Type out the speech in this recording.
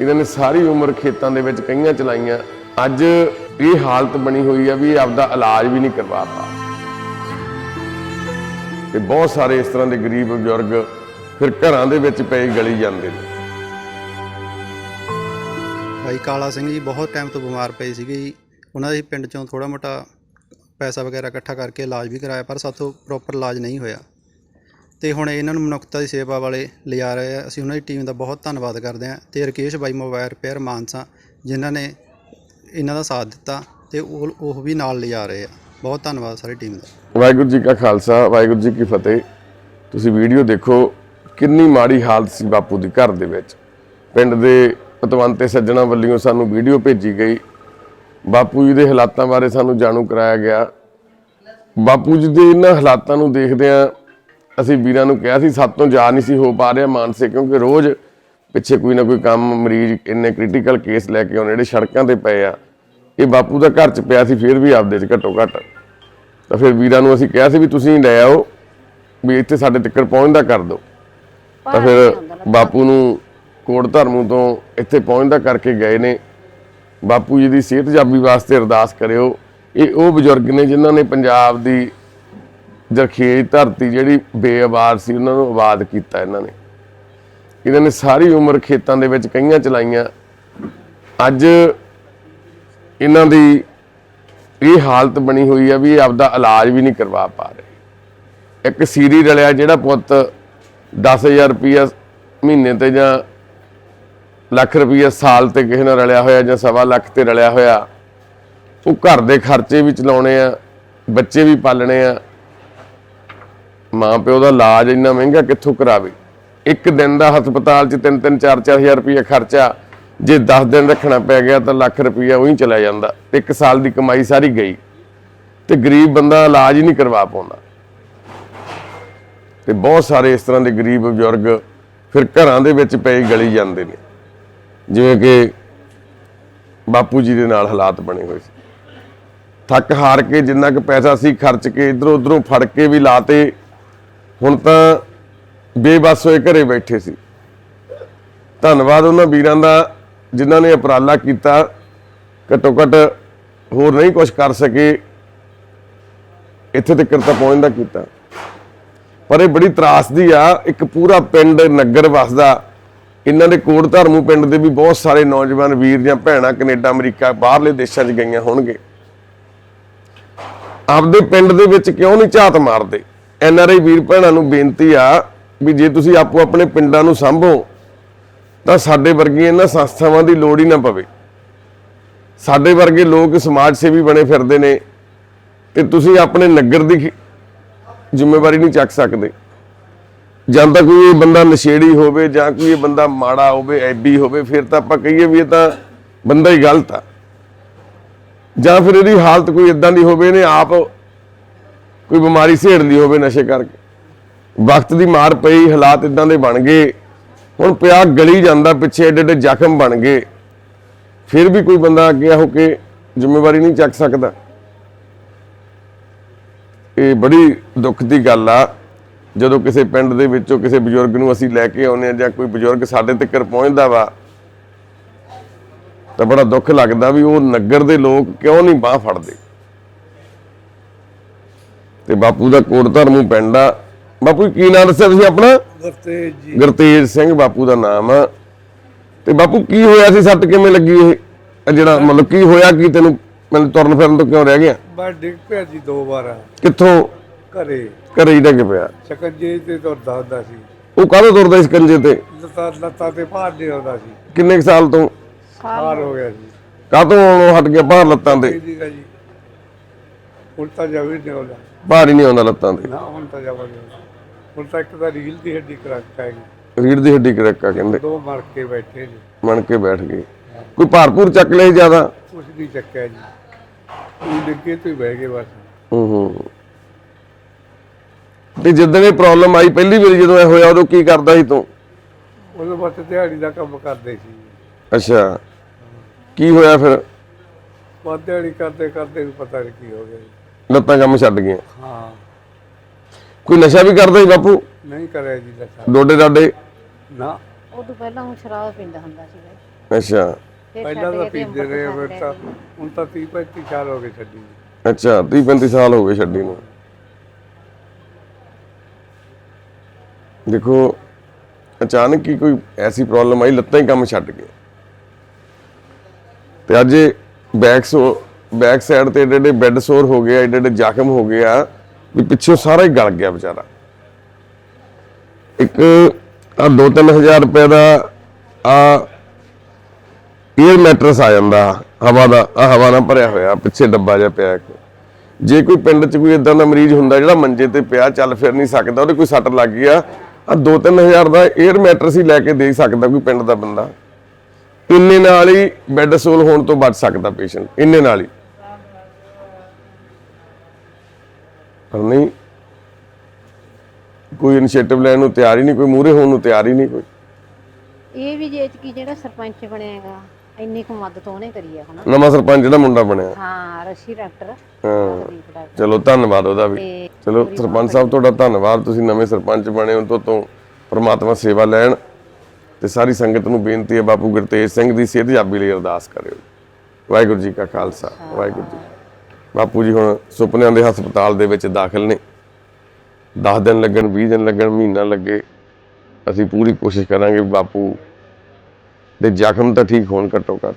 ਇਹਨਾਂ ਨੇ ਸਾਰੀ ਉਮਰ ਖੇਤਾਂ ਦੇ ਵਿੱਚ ਕਈਆਂ ਚਲਾਈਆਂ। ਅੱਜ ਇਹ ਹਾਲਤ ਬਣੀ ਹੋਈ ਆ ਵੀ ਆਪਦਾ ਇਲਾਜ ਵੀ ਨਹੀਂ ਕਰਵਾ ਪਾ। ਤੇ ਬਹੁਤ ਸਾਰੇ ਇਸ ਤਰ੍ਹਾਂ ਦੇ ਗਰੀਬ ਬਜ਼ੁਰਗ ਫਿਰ ਘਰਾਂ ਦੇ ਵਿੱਚ ਪਏ ਗਲੀ ਜਾਂਦੇ ਨੇ। ਭਾਈ ਕਾਲਾ ਸਿੰਘ ਜੀ ਬਹੁਤ ਟਾਈਮ ਤੋਂ ਬਿਮਾਰ ਪਏ ਸੀਗੇ ਜੀ। ਉਹਨਾਂ ਦੇ ਪਿੰਡ ਚੋਂ ਥੋੜਾ ਮੋਟਾ ਪੈਸਾ ਵਗੈਰਾ ਇਕੱਠਾ ਕਰਕੇ ਇਲਾਜ ਵੀ ਕਰਾਇਆ, ਪਰ ਸਾਥੋਂ ਪ੍ਰੋਪਰ ਇਲਾਜ ਨਹੀਂ ਹੋਇਆ। ਅਤੇ ਹੁਣ ਇਹਨਾਂ ਨੂੰ ਮਨੁੱਖਤਾ ਦੀ ਸੇਵਾ ਵਾਲੇ ਲਿਜਾ ਰਹੇ ਆ। ਅਸੀਂ ਉਹਨਾਂ ਦੀ ਟੀਮ ਦਾ ਬਹੁਤ ਧੰਨਵਾਦ ਕਰਦੇ ਹਾਂ ਅਤੇ ਰਕੇਸ਼ ਬਾਈ ਮੋਬਾਈਲ ਰਿਪੇਅਰ ਮਾਨਸਾ, ਜਿਨ੍ਹਾਂ ਨੇ ਇਹਨਾਂ ਦਾ ਸਾਥ ਦਿੱਤਾ ਅਤੇ ਉਹ ਉਹ ਵੀ ਨਾਲ ਲਿਜਾ ਰਹੇ ਆ। ਬਹੁਤ ਧੰਨਵਾਦ ਸਾਰੀ ਟੀਮ ਦਾ। ਵਾਹਿਗੁਰੂ ਜੀ ਕਾ ਖਾਲਸਾ, ਵਾਹਿਗੁਰੂ ਜੀ ਕੀ ਫਤਿਹ। ਤੁਸੀਂ ਵੀਡੀਓ ਦੇਖੋ ਕਿੰਨੀ ਮਾੜੀ ਹਾਲਤ ਸੀ ਬਾਪੂ ਦੀ ਘਰ ਦੇ ਵਿੱਚ। ਪਿੰਡ ਦੇ ਪਤਵੰਤੇ ਸੱਜਣਾ ਵੱਲੋਂ ਸਾਨੂੰ ਵੀਡੀਓ ਭੇਜੀ ਗਈ। ਬਾਪੂ ਜੀ ਦੇ ਹਾਲਾਤਾਂ ਬਾਰੇ ਸਾਨੂੰ ਜਾਣੂ ਕਰਾਇਆ ਗਿਆ। ਬਾਪੂ ਜੀ ਦੇ ਇਹਨਾਂ ਹਾਲਾਤਾਂ ਨੂੰ ਦੇਖਦਿਆਂ ਅਸੀਂ ਵੀਰਾਂ ਨੂੰ ਕਿਹਾ ਸੀ ਸਾਤੋਂ ਜਾ ਨਹੀਂ ਸੀ ਹੋ ਪਾ ਰਿਹਾ ਮਾਨਸੇ ਕਿਉਂਕਿ ਰੋਜ਼ ਪਿੱਛੇ ਕੋਈ ਨਾ ਕੋਈ ਕੰਮ ਮਰੀਜ਼ ਇੰਨੇ ਕ੍ਰਿਟੀਕਲ ਕੇਸ ਲੈ ਕੇ ਆਉਣੇ ਜਿਹੜੇ ਸੜਕਾਂ ਤੇ ਪਏ ਆ। ਇਹ ਬਾਪੂ ਦਾ ਘਰ ਚ ਪਿਆ ਸੀ ਫਿਰ ਵੀ ਆਪਦੇ ਚ ਘੱਟੋ ਘੱਟ। ਤਾਂ ਫਿਰ ਵੀਰਾਂ ਨੂੰ ਅਸੀਂ ਕਿਹਾ ਸੀ ਵੀ ਤੁਸੀਂ ਲੈ ਆਓ ਵੀ ਇੱਥੇ ਸਾਡੇ ਤੱਕ ਪਹੁੰਚਦਾ ਕਰ ਦਿਓ ਤਾਂ ਫਿਰ ਬਾਪੂ ਨੂੰ ਕੋਟ ਧਰਮੂ ਤੋਂ ਇੱਥੇ ਪਹੁੰਚਦਾ ਕਰਕੇ ਗਏ ਨੇ। ਬਾਪੂ ਜੀ ਦੀ ਸਿਹਤ ਜਾਬੀ ਵਾਸਤੇ ਅਰਦਾਸ ਕਰਿਓ। ਇਹ ਉਹ ਬਜ਼ੁਰਗ ਨੇ ਜਿਨ੍ਹਾਂ ਨੇ ਪੰਜਾਬ ਦੀ ਜਰਖੇਜ ਧਰਤੀ ਜਿਹੜੀ ਬੇਆਬਾਦ ਸੀ, ਉਹਨਾਂ ਨੂੰ ਆਬਾਦ ਕੀਤਾ ਇਹਨਾਂ ਨੇ। ਇਹਨਾਂ ਨੇ ਸਾਰੀ ਉਮਰ ਖੇਤਾਂ ਦੇ ਵਿੱਚ ਕਈਆਂ ਚਲਾਈਆਂ। ਅੱਜ ਇਹਨਾਂ ਦੀ ਇਹ ਹਾਲਤ ਬਣੀ ਹੋਈ ਆ ਵੀ ਇਹ ਆਪਦਾ ਇਲਾਜ ਵੀ ਨਹੀਂ ਕਰਵਾ ਪਾ ਰਹੇ। ਇੱਕ ਸੀਰੀ ਰਲਿਆ ਜਿਹੜਾ ਪੁੱਤ 10000 ਰੁਪਇਆ ਮਹੀਨੇ ਤੇ ਜਾਂ ਲੱਖ ਰੁਪਇਆ ਸਾਲ ਤੇ ਕਿਸੇ ਨਾਲ ਰਲਿਆ ਹੋਇਆ ਜਾਂ ਸਵਾ ਲੱਖ ਤੇ ਰਲਿਆ ਹੋਇਆ, ਉਹ ਘਰ ਦੇ ਖਰਚੇ ਵੀ ਚਲਾਉਣੇ ਆ, ਬੱਚੇ ਵੀ ਪਾਲਣੇ ਆ ਮਾਂ ਪਿਓ ਦਾ ਇਲਾਜ ਇੰਨਾ ਮਹਿੰਗਾ ਕਿੱਥੋਂ ਕਰਾਵੇ? ਇੱਕ ਦਿਨ ਦਾ ਹਸਪਤਾਲ 'ਚ 3-3 4-4000 ਰੁਪਏ ਖਰਚਾ, ਜੇ 10 ਦਿਨ ਰੱਖਣਾ ਪੈ ਗਿਆ ਤਾਂ ਲੱਖ ਰੁਪਇਆ ਉਹੀ ਚਲਾ ਜਾਂਦਾ ਤੇ ਇੱਕ ਸਾਲ ਦੀ ਕਮਾਈ ਸਾਰੀ ਗਈ। ਤੇ ਗਰੀਬ ਬੰਦਾ ਇਲਾਜ ਹੀ ਨਹੀਂ ਕਰਵਾ ਪਾਉਂਦਾ। ਤੇ ਬਹੁਤ ਸਾਰੇ ਇਸ ਤਰ੍ਹਾਂ ਦੇ ਗਰੀਬ ਬਜ਼ੁਰਗ ਫਿਰ ਘਰਾਂ ਦੇ ਵਿੱਚ ਪਏ ਗਲੀ ਜਾਂਦੇ ਨੇ। ਜਿਵੇਂ ਕਿ ਬਾਪੂ ਜੀ ਦੇ ਨਾਲ ਹਾਲਾਤ ਬਣੇ ਹੋਏ ਸੀ। ਥੱਕ ਹਾਰ ਕੇ ਜਿੰਨਾ ਕੁ ਪੈਸਾ ਸੀ ਖਰਚ ਕੇ ਇਧਰੋਂ ਉਧਰੋਂ ਫੜ ਕੇ ਵੀ ਲਾਤੇ ਹੁਣ ਤਾਂ ਬੇਬਸ ਹੋਏ ਘਰੇ ਬੈਠੇ ਸੀ। ਧੰਨਵਾਦ ਉਹਨਾਂ ਵੀਰਾਂ ਦਾ ਜਿਨ੍ਹਾਂ ਨੇ ਉਪਰਾਲਾ ਕੀਤਾ। ਘੱਟੋ ਘੱਟ ਹੋਰ ਨਹੀਂ ਕੁਝ ਕਰ ਸਕੇ। ਇੱਥੇ ਤੱਕ ਤਾਂ ਪਹੁੰਚਦਾ ਕੀਤਾ। ਪਰ ਇਹ ਬੜੀ ਤਰਾਸਦੀ ਆ। ਇੱਕ ਪੂਰਾ ਪਿੰਡ ਨਗਰ ਵਸਦਾ। ਇਹਨਾਂ ਦੇ ਕੋਟ ਧਰਮੂ ਪਿੰਡ ਦੇ ਵੀ ਬਹੁਤ ਸਾਰੇ ਨੌਜਵਾਨ ਵੀਰ ਜਾਂ ਭੈਣਾਂ ਕੈਨੇਡਾ, ਅਮਰੀਕਾ, ਬਾਹਰਲੇ ਦੇਸ਼ਾਂ 'ਚ ਗਈਆਂ ਹੋਣਗੇ। ਆਪਦੇ ਪਿੰਡ ਦੇ ਵਿੱਚ ਕਿਉਂ ਨਹੀਂ ਝਾਤ ਮਾਰਦੇ? ਐਨ ਆਰ ਆਈ ਵੀਰ ਭੈਣਾਂ ਨੂੰ ਬੇਨਤੀ ਆ ਵੀ ਜੇ ਤੁਸੀਂ ਆਪੋ ਆਪਣੇ ਪਿੰਡਾਂ ਨੂੰ ਸੰਭੋ, ਤਾਂ ਸਾਡੇ ਵਰਗੀਆਂ ਇਹਨਾਂ ਸੰਸਥਾਵਾਂ ਦੀ ਲੋੜ ਹੀ ਨਾ ਪਵੇ। ਸਾਡੇ ਵਰਗੇ ਲੋਕ ਸਮਾਜ ਸੇਵੀ ਬਣੇ ਫਿਰਦੇ ਨੇ ਤੇ ਤੁਸੀਂ ਆਪਣੇ ਨਗਰ ਦੀ ਜ਼ਿੰਮੇਵਾਰੀ ਨਹੀਂ ਚੱਕ ਸਕਦੇ। ਜਾਂ ਤਾਂ ਕੋਈ ਇਹ ਬੰਦਾ ਨਸ਼ੇੜੀ ਹੋਵੇ, ਜਾਂ ਕੋਈ ਇਹ ਬੰਦਾ ਮਾੜਾ ਹੋਵੇ ਐਬੀ ਹੋਵੇ, ਫਿਰ ਤਾਂ ਆਪਾਂ ਕਹੀਏ ਵੀ ਇਹ ਤਾਂ ਬੰਦਾ ਹੀ ਗਲਤ ਆ। ਜਾਂ ਫਿਰ ਇਹਦੀ ਹਾਲਤ ਕੋਈ ਇਦਾਂ ਦੀ ਹੋਵੇ, ਇਹਨੇ ਆਪ ਕੋਈ ਬਿਮਾਰੀ ਸੇੜ ਹੋਵੇ ਨਸ਼ੇ ਕਰਕੇ। ਵਕਤ ਦੀ ਮਾਰ ਪਈ, ਹਾਲਾਤ ਇਦਾਂ ਦੇ ਬਣ ਗਏ। ਹੁਣ ਪਿਆ ਗਲੀ ਜਾਂਦਾ, ਪਿੱਛੇ ਏਡੇ ਏਡੇ ਜ਼ਖਮ ਬਣ ਗਏ। ਫਿਰ ਵੀ ਕੋਈ ਬੰਦਾ ਅੱਗੇ ਹੋ ਕੇ ਜ਼ਿੰਮੇਵਾਰੀ ਨਹੀਂ ਚੱਕ ਸਕਦਾ। ਇਹ ਬੜੀ ਦੁੱਖ ਦੀ ਗੱਲ ਆ। ਜਦੋਂ ਕਿਸੇ ਪਿੰਡ ਦੇ ਵਿੱਚੋਂ ਕਿਸੇ ਬਜ਼ੁਰਗ ਨੂੰ ਅਸੀਂ ਲੈ ਕੇ ਆਉਂਦੇ ਆ ਜਾਂ ਕੋਈ ਬਜ਼ੁਰਗ ਸਾਡੇ ਤੱਕ ਪਹੁੰਚਦਾ ਵਾ, ਤਾਂ ਬੜਾ ਦੁੱਖ ਲੱਗਦਾ ਵੀ ਉਹ ਨਗਰ ਦੇ ਲੋਕ ਕਿਉਂ ਨਹੀਂ ਬਾਹ ਫੜਦੇ? ਤੇ ਬਾਪੂ ਦਾ ਕੋਟ ਧਰਮੂ ਪਿੰਡ ਆ। ਬਾਪੂ ਜੀ ਕੀ ਨਾਮ ਦੱਸਿਆ ਤੁਸੀਂ ਆਪਣਾ? ਗੁਰਤੇਜ ਜੀ। ਗੁਰਤੇਜ ਸਿੰਘ ਬਾਪੂ ਦਾ ਨਾਮ ਆ। ਤੇ ਬਾਪੂ ਕੀ ਹੋਇਆ ਸੀ? ਸੱਟ ਕਿਵੇਂ ਲੱਗੀ ਇਹ? ਇਹ ਜਿਹੜਾ ਮਤਲਬ ਕੀ ਹੋਇਆ ਕੀ ਤੈਨੂੰ ਮੈਨੂੰ ਤੁਰਨ ਫਿਰਨ ਤੋਂ ਕਿਉਂ ਰਹਿ ਗਿਆ? ਮੈਂ ਡਿੱਗ ਪਿਆ ਜੀ ਦੋ ਵਾਰ। ਕਿੱਥੋਂ? ਘਰੇ। ਘਰੇ ਹੀ ਡਿੱਗ ਪਿਆ। ਸਕੰਜੇ ਤੇ ਤੁਰਦਾ ਹੁੰਦਾ ਸੀ। ਉਹ ਕਾਹਦੋਂ ਤੁਰਦਾ ਇਸ ਕੰਜੇ ਤੇ? ਲੱਤਾਂ ਲੱਤਾਂ ਤੇ ਭਾਰ ਨਹੀਂ ਆਉਂਦਾ ਸੀ। ਕਿੰਨੇ ਕੁ ਸਾਲ ਤੋਂ? ਭਾਰ ਹੋ ਗਿਆ ਸੀ ਕਾਹਤੋਂ ਆਉਣੋਂ ਹਟ ਗਿਆ ਭਾਰ ਲੱਤਾਂ ਤੇ? ਜੀਗਾ ਜੀ। ਹੁਣ ਤਾਂ ਜਾਵੇ ਨਹੀਂ ਆਉਂਦਾ ਭਾਰ ਹੀ ਨਹੀਂ ਆਉਂਦਾ ਲੱਤਾਂ ਤੇ। ਨਾ ਹੁਣ ਤਾਂ ਆਉਂਦਾ। ਹੁਣ ਤਾਂ ਇੱਕ ਤਾਂ ਰੀਲ ਦੀ ਹੱਡੀ ਕਰਾ ਪੈ ਗਈ। ਰੀੜ ਦੀ ਹੱਡੀ ਕਰਕਾ ਕਹਿੰਦੇ। ਦੋ ਮਰ ਕੇ ਬੈਠੇ ਨੇ। ਮਣ ਕੇ ਬੈਠ ਗਏ। ਕੋਈ ਭਾਰਪੂਰ ਚੱਕ ਲਈ ਜ਼ਿਆਦਾ? ਕੁਛ ਨਹੀਂ ਚੱਕਿਆ ਜੀ। ਉਹ ਡਿੱਗੇ ਤੋਂ ਹੀ ਬਹਿ ਗਏ ਬਸ। ਹੂੰ ਹੂੰ। ਤੇ ਜਦੋਂ ਇਹ ਪ੍ਰੋਬਲਮ ਆਈ ਪਹਿਲੀ ਵਾਰੀ ਜਦੋਂ ਇਹ ਹੋਇਆ ਉਦੋਂ ਕੀ ਕਰਦਾ ਸੀ ਤੂੰ? ਉਹਦੇ ਬਸ ਦਿਹਾੜੀ ਦਾ ਕੰਮ ਕਰਦੇ ਸੀ। ਅੱਛਾ। ਕੀ ਹੋਇਆ ਫਿਰ? ਬਸ ਦਿਹਾੜੀ ਕਰਦੇ ਕਰਦੇ ਨੂੰ ਪਤਾ ਨਹੀਂ ਕੀ ਹੋ ਗਿਆ। ਜੀ। ਲੱਤਾਂ ਕੰਮ ਛੱਡ ਗਈਆਂ। ਹਾਂ। ਕੋਈ ਨਸ਼ਾ ਵੀ ਕਰਦਾ ਸੀ ਬਾਪੂ? ਨਹੀਂ ਕਰਿਆ ਜੀ ਲੱਤਾਂ ਡੋਡੇ ਡਾਡੇ ਨਾ। ਉਦੋਂ ਪਹਿਲਾਂ ਉਹ ਸ਼ਰਾਬ ਪੀਂਦਾ ਹੁੰਦਾ ਸੀਗਾ ਅੱਛਾ। ਫਿਰ ਪਹਿਲਾਂ ਛੱਡ ਤਾਂ ਕੇ ਤੇ ਪੀਂਦੇ ਰਹੇ ਅੰਮ੍ਰਿਤਸਰ ਫਿਰ ਤਾਂ। ਹੁਣ ਤਾਂ 30 35 ਸਾਲ ਹੋ ਗਏ ਛੱਡੀ ਨੂੰ। ਅੱਛਾ 30 35 ਸਾਲ ਹੋ ਗਏ ਛੱਡੀ ਨੂੰ। ਦੇਖੋ ਅਚਾਨਕ ਹੀ ਕੋਈ ਐਸੀ ਪ੍ਰੋਬਲਮ ਆਈ ਲੱਤਾਂ ਹੀ ਕੰਮ ਛੱਡ ਗਏ ਤੇ ਅੱਜ ਬੈਕ ਸੋ ਬੈਕ ਸਾਈਡ ਤੇ ਏਡੇ ਏਡੇ ਬੈੱਡ ਸੋਰ ਹੋ ਗਏ ਏਡੇ ਏਡੇ ਜ਼ਖਮ ਹੋ ਗਏ ਆ, ਵੀ ਪਿੱਛੋਂ ਸਾਰਾ ਹੀ ਗਲ ਗਿਆ ਵਿਚਾਰਾ। ਇੱਕ ਆ 2-3000 ਰੁਪਏ ਦਾ ਆ ਏਅਰ ਮੈਟਰਸ ਆ ਜਾਂਦਾ, ਹਵਾ ਦਾ ਆ ਹਵਾ ਨਾਲ ਭਰਿਆ ਹੋਇਆ, ਪਿੱਛੇ ਡੱਬਾ ਜਿਹਾ ਪਿਆ ਇੱਕ। ਜੇ ਕੋਈ ਪਿੰਡ 'ਚ ਕੋਈ ਇਦਾਂ ਦਾ ਮਰੀਜ਼ ਹੁੰਦਾ ਜਿਹੜਾ ਮੰਜੇ ਤੇ ਪਿਆ, ਚੱਲ ਫਿਰ ਨਹੀਂ ਸਕਦਾ, ਉਹਦੇ ਕੋਈ ਸੱਟ ਲੱਗ ਗਈ ਆ ਆ 2-3000 ਦਾ ਏਅਰ ਮੈਟਰਸ ਹੀ ਲੈ ਕੇ ਦੇ ਸਕਦਾ ਕੋਈ ਪਿੰਡ ਦਾ ਬੰਦਾ। ਇੰਨੇ ਨਾਲ ਹੀ ਬੈੱਡ ਸੋਲ ਹੋਣ ਤੋਂ ਬਚ ਸਕਦਾ ਪੇਸ਼ੈਂਟ ਇੰਨੇ ਨਾਲ ਹੀ। ਪਰ ਨਹੀਂ ਕੋਈ ਇਨੀਸ਼ੀਏਟਿਵ ਲੈਣ ਨੂੰ ਤਿਆਰ ਹੀ ਨਹੀਂ ਕੋਈ ਮੂਹਰੇ ਹੋਣ ਨੂੰ ਤਿਆਰ ਹੀ ਨਹੀਂ ਕੋਈ। ਇਹ ਵੀ ਜੇ ਕਿ ਜਿਹੜਾ ਸਰਪੰਚ ਬਣਿਆ ਹੈਗਾ ਇੰਨੀ ਕੁ ਮਦਦ ਉਹਨੇ ਕਰੀ ਹੈ ਹਨਾ? ਨਵਾਂ ਸਰਪੰਚ ਜਿਹੜਾ ਮੁੰਡਾ ਬਣਿਆ। ਹਾਂ ਰਸ਼ੀ ਡਾਕਟਰ। ਹਾਂ ਚਲੋ ਧੰਨਵਾਦ ਉਹਦਾ ਵੀ। ਚਲੋ ਸਰਪੰਚ ਸਾਹਿਬ ਤੁਹਾਡਾ ਧੰਨਵਾਦ। ਤੁਸੀਂ ਨਵੇਂ ਸਰਪੰਚ ਬਣੇ ਹੋ ਤੋਂ ਤੋਂ ਪ੍ਰਮਾਤਮਾ ਸੇਵਾ ਲੈਣ। ਤੇ ਸਾਰੀ ਸੰਗਤ ਨੂੰ ਬੇਨਤੀ ਹੈ ਬਾਪੂ ਗੁਰਤੇਜ ਸਿੰਘ ਦੀ ਸਿਹਤਯਾਬੀ ਲਈ ਅਰਦਾਸ ਕਰਿਓ। ਵਾਹਿਗੁਰੂ ਜੀ ਕਾ ਖਾਲਸਾ ਵਾਹਿਗੁਰੂ ਜੀ ਬਾਪੂ ਜੀ ਹੁਣ ਸੁਪਨਿਆਂ ਦੇ ਹਸਪਤਾਲ ਦੇ ਵਿੱਚ ਦਾਖਲ ਨੇ। 10 ਦਿਨ ਲੱਗਣ 20 ਦਿਨ ਲੱਗਣ, ਮਹੀਨਾ ਲੱਗੇ। ਅਸੀਂ ਪੂਰੀ ਕੋਸ਼ਿਸ਼ ਕਰਾਂਗੇ ਬਾਪੂ ਦੇ ਜ਼ਖਮ ਤਾਂ ਠੀਕ ਹੋਣ ਘੱਟੋ ਘੱਟ।